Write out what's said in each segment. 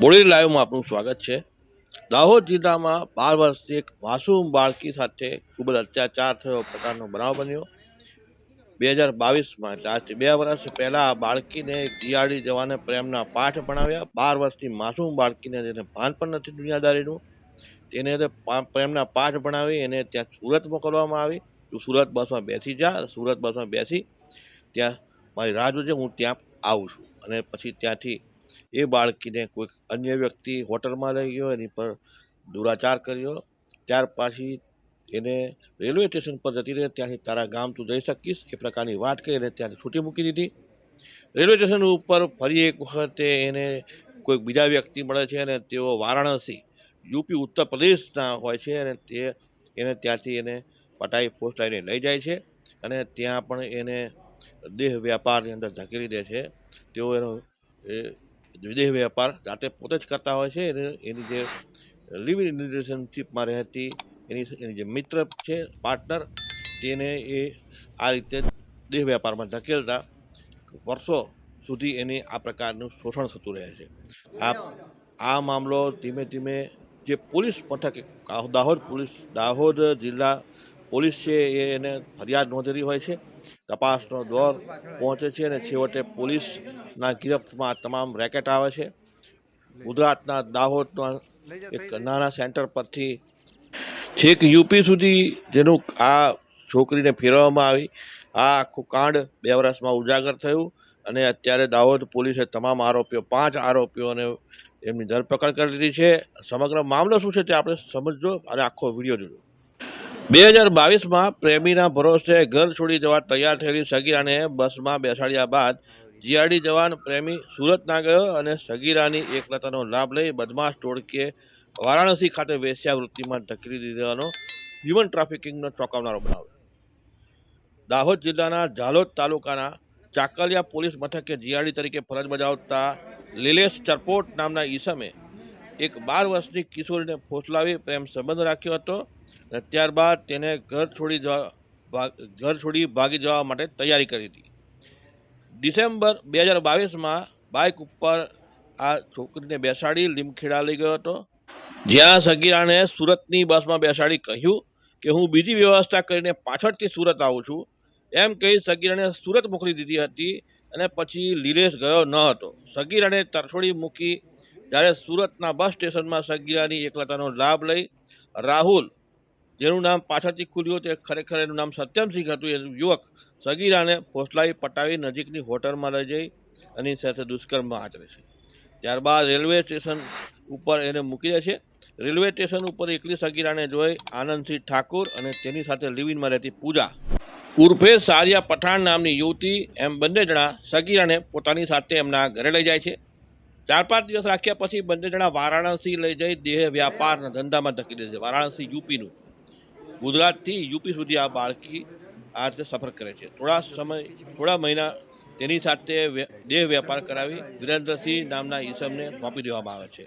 Body લાઈવમાં આપનું સ્વાગત છે. દાહોદ જિલ્લામાં બાર વર્ષથી એક માસૂમ બાળકી સાથે ખૂબ જ અત્યાચાર થયો, પ્રકારનો બનાવ બન્યો. બે હજાર બાવીસમાં એટલે આજથી બે વર્ષ પહેલાં આ બાળકીને જીઆરડી જવાને પ્રેમના પાઠ ભણાવ્યા. બાર વર્ષની માસૂમ બાળકીને જેને ભાન પણ નથી દુનિયાદારીનું. તેને પ્રેમના પાઠ ભણાવી, એને ત્યાં સુરત મોકલવામાં આવી. તું સુરત બસમાં બેસી જા, સુરત બસમાં બેસી. ત્યાં મારી રાહ જોજે, હું ત્યાં આવું છું. અને પછી ત્યાંથી એ બાળકીને કોઈક અન્ય વ્યક્તિ હોટલમાં લઈ ગયો, એની પર દુરાચાર કર્યો. ત્યાર પછી એને રેલવે સ્ટેશન પર જતી રહે, ત્યાંથી તારા ગામ તું જઈ શકીશ, એ પ્રકારની વાત કરી અને ત્યાંથી છૂટી મૂકી દીધી. રેલવે સ્ટેશન ઉપર ફરી એક વખતે એને કોઈક બીજા વ્યક્તિ મળે છે અને તેઓ વારાણસી, યુપી, ઉત્તર પ્રદેશના હોય છે અને તે એને ત્યાંથી એને પટાઈ, પોસ્ટ લાઈને લઈ જાય છે અને ત્યાં પણ એને દેહ વ્યાપારની અંદર ધકેલી દે છે. તેઓ એનો એ દેહ વેપાર જાતે પોતે જ કરતા હોય છે. એને, એની જે લિવિંગ રિલેશનશીપમાં રહેતી, એની એની જે મિત્ર છે પાર્ટનર તેને એ આ રીતે દેહ વેપારમાં ધકેલતા વર્ષો સુધી એને આ પ્રકારનું શોષણ થતું રહે છે. આ આ મામલો ધીમે ધીમે જે પોલીસ મથકે, દાહોદ પોલીસ, દાહોદ જિલ્લા પોલીસ છે એ એને ફરિયાદ નોંધેલી હોય છે. તપાસનો દોર પહોંચે છે અને છેવટે પોલીસના ગિરફ્તમાં તમામ રેકેટ આવે છે. ગુજરાતના દાહોદના એક નાના સેન્ટર પરથી છેક યુપી સુધી જેનું આ છોકરીને ફેરવવામાં આવી. આ આખું કાંડ બે વર્ષમાં ઉજાગર થયું અને અત્યારે દાહોદ પોલીસે તમામ આરોપીઓ, પાંચ આરોપીઓને એમની ધરપકડ કરી લીધી છે. સમગ્ર મામલો શું છે તે આપણે સમજજો અને આખો વીડિયો જોજો. બે હજાર બાવીસમાં પ્રેમીના ભરોસે ઘર છોડી જવા તૈયાર થયેલી સગીરાને બસમાં બેસાડ્યા બાદ જીઆરડી જવાન પ્રેમી સુરત ના ગયો અને સગીરાની એકલતાનો લાભ લઈ બદમાશ ટોળકીએ વારાણસી ખાતે વેશ્યાવૃત્તિમાં ધકેલી દીધવાનો હ્યુમન ટ્રાફિકિંગનો ચોંકાવનારો બનાવ. દાહોદ જિલ્લાના ઝાલોદ તાલુકાના ચાકલિયા પોલીસ મથકે જીઆરડી તરીકે ફરજ બજાવતા લીલેશ ચરપોટ નામના ઈસમે એક બાર વર્ષની કિશોરીને ફોસલાવી પ્રેમ સંબંધ રાખ્યો હતો. ત્યારબાદ તેને ઘર છોડી જવા ઘર છોડી ભાગી જવા માટે તૈયારી કરી હતી. ડિસેમ્બર બે હજાર બાવીસમાં બાઇક ઉપર આ છોકરીને બેસાડી લીમખેડા લઈ ગયો હતો. જ્યાં સગીરાને સુરતની બસમાં બેસાડી કહ્યું કે, હું બીજી વ્યવસ્થા કરીને પાછળથી સુરત આવું છું. એમ કહી સગીરાને સુરત મોકલી દીધી હતી અને પછી લીલેશ ગયો ન હતો. સગીરાને તરછોડી મૂકી જ્યારે સુરતના બસ સ્ટેશનમાં સગીરાની એકલતાનો લાભ લઈ રાહુલ જેનું નામ પાછળથી ખુલ્યું તે ખરેખર એનું નામ સત્યમસિંહ હતું. એ યુવક સગીરાને ફોસલાઈ પટાવી નજીકની હોટલમાં લઈ જઈ એની સાથે દુષ્કર્મ આચરે છે ત્યારબાદ રેલવે સ્ટેશન ઉપર એને મૂકી દે છે. રેલવે સ્ટેશન ઉપર એકલી સગીરાને જોઈ આનંદસિંહ ઠાકુર અને તેની સાથે લિવિનમાં રહેતી પૂજા. ઉર્ફે સારિયા પઠાણ નામની યુવતી એમ બંને જણા સગીરાને પોતાની સાથે એમના ઘરે લઈ જાય છે. ચાર પાંચ દિવસ રાખ્યા પછી બંને જણા વારાણસી લઈ જઈ દેહ વ્યાપારના ધંધામાં ધકી દે છે. વારાણસી યુપીનું. ગુજરાતથી યુપી સુધી આ બાળકી આ રીતે સફર કરે છે. થોડા સમય, થોડા મહિના તેની સાથે દેહ વેપાર કરાવી વિરેન્દ્રસિંહ નામના ઈસમને સોંપી દેવામાં આવે છે.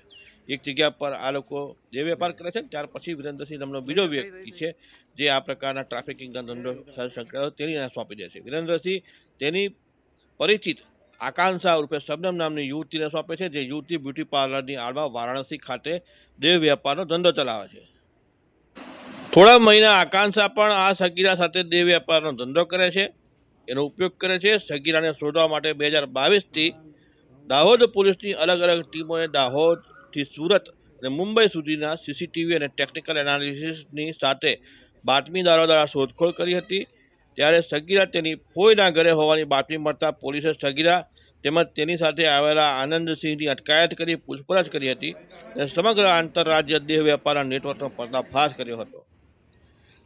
એક જગ્યા પર આ લોકો દેહ વેપાર કરે છે ત્યાર પછી વિરેન્દ્રસિંહ નામનો બીજો વ્યક્તિ છે જે આ પ્રકારના ટ્રાફિકિંગના ધંધો સંકળાયો તેની સોંપી દે છે. વિરેન્દ્રસિંહ તેની પરિચિત આકાંક્ષા રૂપે શબનમ નામની યુવતીને સોંપે છે, જે યુવતી બ્યુટી પાર્લરની આડમાં વારાણસી ખાતે દેહ વેપારનો ધંધો ચલાવે છે. થોડા મહિના આકાંક્ષા પણ આ સગીરા સાથે દેહ વેપારનો ધંધો કરે છે. એનો ઉપયોગ કરે છે. સગીરાને શોધવા માટે બે હજાર બાવીસથી દાહોદ પોલીસની અલગ અલગ ટીમોએ દાહોદથી સુરત અને મુંબઈ સુધીના સીસીટીવી અને ટેકનિકલ એનાલિસિસની સાથે બાતમીદારો દ્વારા શોધખોળ કરી હતી. ત્યારે સગીરા તેની ફોઈના ઘરે હોવાની બાતમી મળતા પોલીસે સગીરા તેમજ તેની સાથે આવેલા આનંદસિંહની અટકાયત કરી પૂછપરછ કરી હતી અને સમગ્ર આંતરરાજ્ય દેહ વેપારના નેટવર્કનો પર્દાફાશ કર્યો હતો.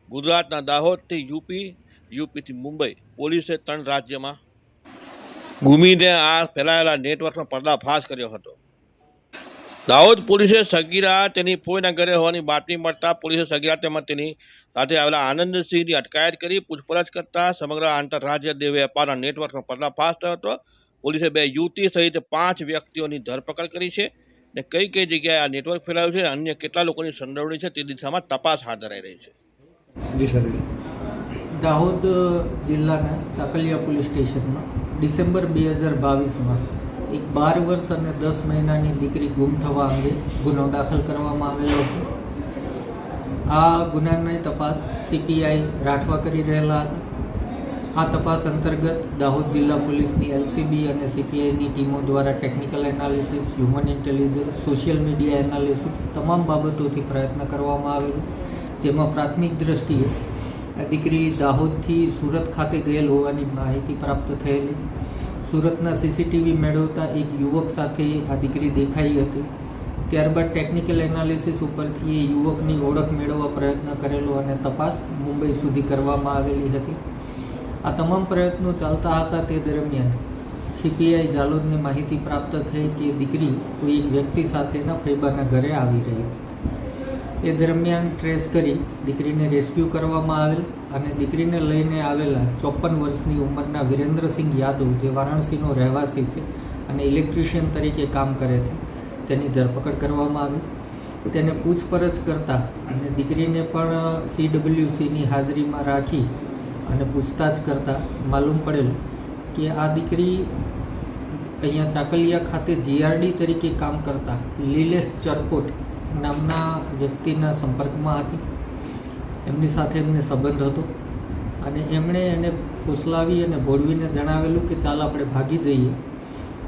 ગુજરાતના દાહોદથી યુપી, યુપીથી મુંબઈ પોલીસે ત્રણ રાજ્યમાં ગુમીને આ ફેલાયેલા નેટવર્કનો પર્દાફાશ કર્યો હતો. દાહોદ પોલીસે સગીરા તેની ફોઈના ઘરે હોવાની બાતમી મળતા પોલીસે સગીરા તેમજ તેની સાથે આવેલા આનંદસિંહની અટકાયત કરી પૂછપરછ કરતા સમગ્ર આંતરરાજ્ય દેવ વેપારના નેટવર્કનો પર્દાફાશ થયો હતો. પોલીસે બે યુવતી સહિત પાંચ વ્યક્તિઓની ધરપકડ કરી છે ને કઈ કઈ જગ્યાએ આ નેટવર્ક ફેલાયું છે અને અન્ય કેટલા લોકોની સંડોવણી છે તે દિશામાં તપાસ હાથ ધરાઈ રહી છે. જી સર. દાહોદ જિલ્લાના ચાકલિયા પોલીસ સ્ટેશનમાં ડિસેમ્બર બે હજાર બાવીસમાં એક બાર વર્ષ અને દસ મહિનાની દીકરી ગુમ થવા અંગે ગુનો દાખલ કરવામાં આવેલો હતો. આ ગુનાની તપાસ સીપીઆઈ રાઠવા કરી રહેલા હતા. આ તપાસ અંતર્ગત દાહોદ જિલ્લા પોલીસની એલસીબી અને સીપીઆઈની ટીમો દ્વારા technical analysis, human intelligence, social media analysis તમામ બાબતોથી પ્રયત્ન કરવામાં આવેલો. જેમાં પ્રાથમિક દ્રષ્ટિએ દીકરી દાહોદથી સુરત ખાતે ગયેલ હોવાની માહિતી પ્રાપ્ત થયેલી. સુરતના સીસીટીવી મેળવતા એક યુવક સાથે આ દીકરી દેખાઈ હતી. ત્યારબાદ ટેકનિકલ એનાલિસિસ ઉપરથી એ યુવકની ઓળખ મેળવવા પ્રયત્ન કરેલો અને તપાસ મુંબઈ સુધી કરવામાં આવેલી હતી. આ તમામ પ્રયત્નો ચાલતા હતા તે દરમિયાન સીપીઆઈ જાલોદને માહિતી પ્રાપ્ત થઈ કે દીકરી કોઈ એક વ્યક્તિ સાથેના ફૈબાના ઘરે આવી રહી છે. એ દરમિયાન ટ્રેસ કરી દીકરીને રેસ્ક્યુ કરવામાં આવેલ અને દીકરીને લઈને આવેલા ચોપન વર્ષની ઉંમરના વિરેન્દ્રસિંહ યાદવ, જે વારાણસીનો રહેવાસી છે અને ઇલેક્ટ્રિશિયન તરીકે કામ કરે છે, તેની ધરપકડ કરવામાં આવી. તેને પૂછપરછ કરતા અને દીકરીને પણ સીડબ્લ્યુસીની હાજરીમાં રાખી અને પૂછતાછ કરતાં માલુમ પડેલ કે આ દીકરી અહીંયા ચાકલિયા ખાતે જીઆરડી તરીકે કામ કરતા લીલેશ ચરકોટ નામના વ્યક્તિના સંપર્કમાં હતી. એમની સાથે એમને સંબંધ હતો અને એમણે એને ફૂસલાવી અને ભોળવીને જણાવેલું કે ચાલ આપણે ભાગી જઈએ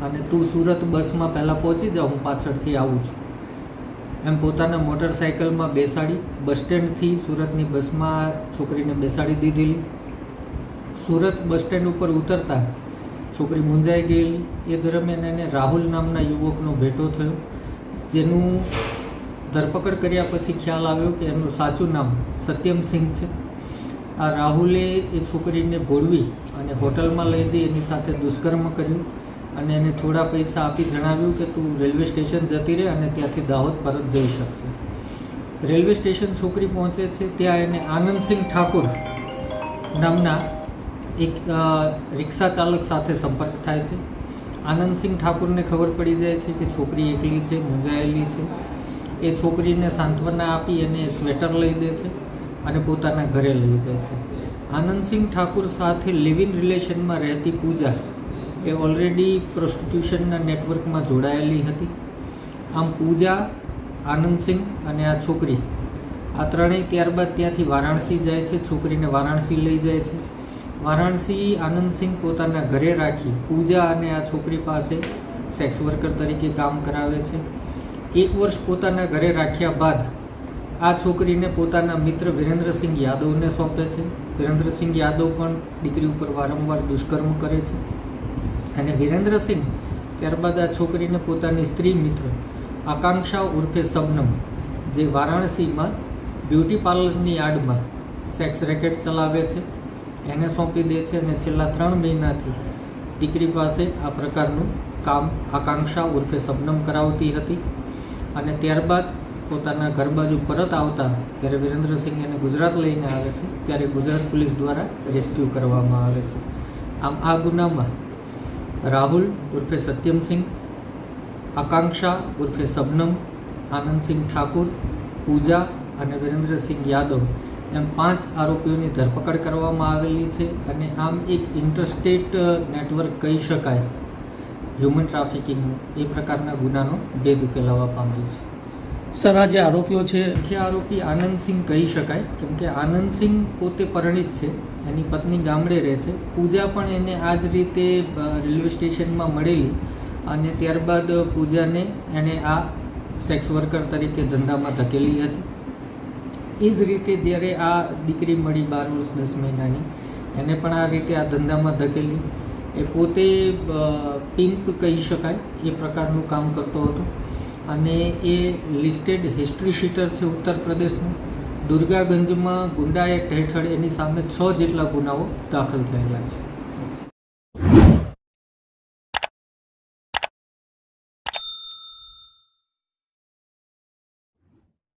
અને તું સુરત બસમાં પહેલાં પહોંચી જા, હું પાછળથી આવું છું. એમ પોતાના મોટરસાઇકલમાં બેસાડી, બસ સ્ટેન્ડથી સુરતની બસમાં છોકરીને બેસાડી દીધેલી. સુરત બસ સ્ટેન્ડ ઉપર ઉતરતા છોકરી મૂંઝાઈ ગયેલી. એ દરમિયાન એને રાહુલ નામના યુવકનો ભેટો થયો, જેનું ધરપકડ કર્યા પછી ખ્યાલ આવ્યો કે એનું સાચું નામ સત્યમસિંહ છે. આ રાહુલે એ છોકરીને ભોળવી અને હોટલમાં લઈ જઈ એની સાથે દુષ્કર્મ કર્યું અને એને થોડા પૈસા આપી જણાવ્યું કે તું રેલવે સ્ટેશન જતી રહે અને ત્યાંથી દાહોદ પરત જઈ શકશે. રેલવે સ્ટેશન છોકરી પહોંચે છે, ત્યાં એને આનંદસિંહ ઠાકુર નામના એક રિક્ષા ચાલક સાથે સંપર્ક થાય છે. આનંદસિંહ ઠાકુરને ખબર પડી જાય છે કે છોકરી એકલી છે, મૂંઝાયેલી છે. એ છોકરીને સાંત્વના આપી અને સ્વેટર લઈ દે છે અને પોતાના ઘરે લઈ જાય છે. આનંદસિંહ ઠાકુર સાથે લિવ ઇન રિલેશનમાં રહેતી પૂજા એ ઓલરેડી પ્રોસ્ટિટ્યુશનના નેટવર્કમાં જોડાયેલી હતી. આમ પૂજા, આનંદસિંહ અને આ છોકરી, આ ત્રણેય ત્યારબાદ ત્યાંથી વારાણસી જાય છે. છોકરીને વારાણસી લઈ જાય છે. વારાણસી આનંદસિંહ પોતાના ઘરે રાખી પૂજા અને આ છોકરી પાસે સેક્સ વર્કર તરીકે કામ કરાવે છે. એક વર્ષ પોતાના ઘરે રાખ્યા બાદ આ છોકરીને પોતાના મિત્ર વિરેન્દ્રસિંહ યાદવને સોંપે છે. વિરેન્દ્રસિંહ યાદવ પણ દીકરી ઉપર વારંવાર દુષ્કર્મ કરે છે. અને વિરેન્દ્રસિંહ ત્યારબાદ આ છોકરીને પોતાની સ્ત્રી મિત્ર આકાંક્ષા ઉર્ફે સબનમ, જે વારાણસીમાં બ્યુટી પાર્લરની આડમાં સેક્સ રેકેટ ચલાવે છે, એને સોંપી દે છે અને છેલ્લા ત્રણ મહિનાથી દીકરી પાસે આ પ્રકારનું કામ આકાંક્ષા ઉર્ફે સબનમ કરાવતી હતી. અને ત્યારબાદ પોતાના ઘર બાજુ પરત આવતા જ્યારે વિરેન્દ્રસિંહ એને ગુજરાત લઈને આવે છે, ત્યારે ગુજરાત પોલીસ દ્વારા રેસ્ક્યુ કરવામાં આવે છે. આમ આ ગુનામાં રાહુલ ઉર્ફે સત્યમસિંહ, આકાંક્ષા ઉર્ફે સબનમ આનંદસિંહ ઠાકુર, પૂજા અને વિરેન્દ્રસિંહ યાદવ એમ પાંચ આરોપીઓની ધરપકડ કરવામાં આવેલી છે અને આમ એક ઇન્ટરસ્ટેટ નેટવર્ક કહી શકાય. હ્યુમન ટ્રાફિકિંગનું એ પ્રકારના ગુનાનો ભેદ ઉકેલાવા પામેલ છે. સર આ જે આરોપીઓ છે મુખ્ય આરોપી આનંદસિંહ કહી શકાય કેમ કે આનંદસિંહ પોતે પરિણીત છે એની પત્ની ગામડે રહે છે. પૂજા પણ એને આ જ રીતે રેલવે સ્ટેશનમાં મળેલી અને ત્યારબાદ પૂજાને એણે આ સેક્સ વર્કર તરીકે ધંધામાં ધકેલી હતી. એ જ રીતે જ્યારે આ દીકરી મળી બાર વર્ષ દસ મહિનાની એને પણ આ રીતે આ ધંધામાં ધકેલી. એ પોતે પિમ્પ કહી શકાય, એ પ્રકારનું કામ કરતો હતો. અને એ લિસ્ટેડ હિસ્ટ્રી શીટર છે ઉત્તર પ્રદેશનું દુર્ગાગંજમાં ગુંડા એક્ટ હેઠળ એની સામે છ જેટલા ગુનાઓ દાખલ થયેલા છે.